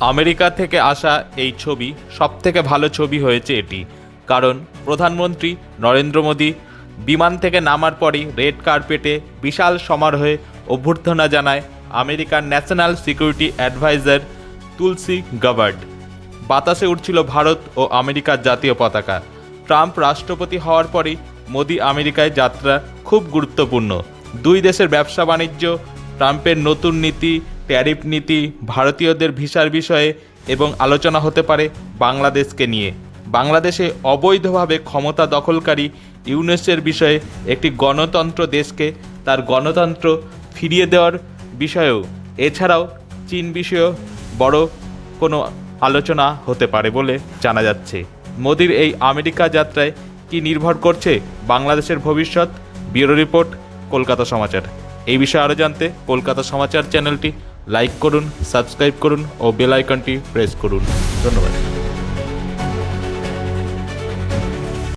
America থেকে আসা এই ছবি সবথেকে ভালো ছবি হয়েছে এটি। কারণ প্রধানমন্ত্রী নরেন্দ্র মোদী বিমান থেকে নামার পরই রেড কার্পেটে বিশাল সমারোহে অভ্যর্থনা জানায় আমেরিকার national security adviser Tulsi Gabbard বাতাসে উঠছিল ভারত ও আমেরিকার জাতীয় পতাকা। ট্রাম্প রাষ্ট্রপতি হওয়ার পরই মোদি আমেরিকায় যাত্রা খুব গুরুত্বপূর্ণ। দুই দেশের ব্যবসা বাণিজ্য ট্রাম্পের নতুন নীতি ট্যারিফ নীতি ভারতীয়দের ভিসার বিষয়ে এবং আলোচনা হতে পারে বাংলাদেশকে নিয়ে। বাংলাদেশে অবৈধভাবে ক্ষমতা দখলকারী ইউনেসের বিষয়ে একটি গণতন্ত্র দেশকে তার গণতন্ত্র ফিরিয়ে দেওয়ার বিষয়েও। এছাড়াও চীন বিষয়েও বড় কোনো আলোচনা হতে পারে বলে জানা যাচ্ছে। মোদির এই আমেরিকা যাত্রায় কি নির্ভর করছে বাংলাদেশের ভবিষ্যৎ? Bureau report, Kolkata Samachar. এই বিষয়ে আরও জানতে কলকাতা সমাচার চ্যানেলটি লাইক করুন সাবস্ক্রাইব করুন ও বেল আইকনটি প্রেস করুন। ধন্যবাদ।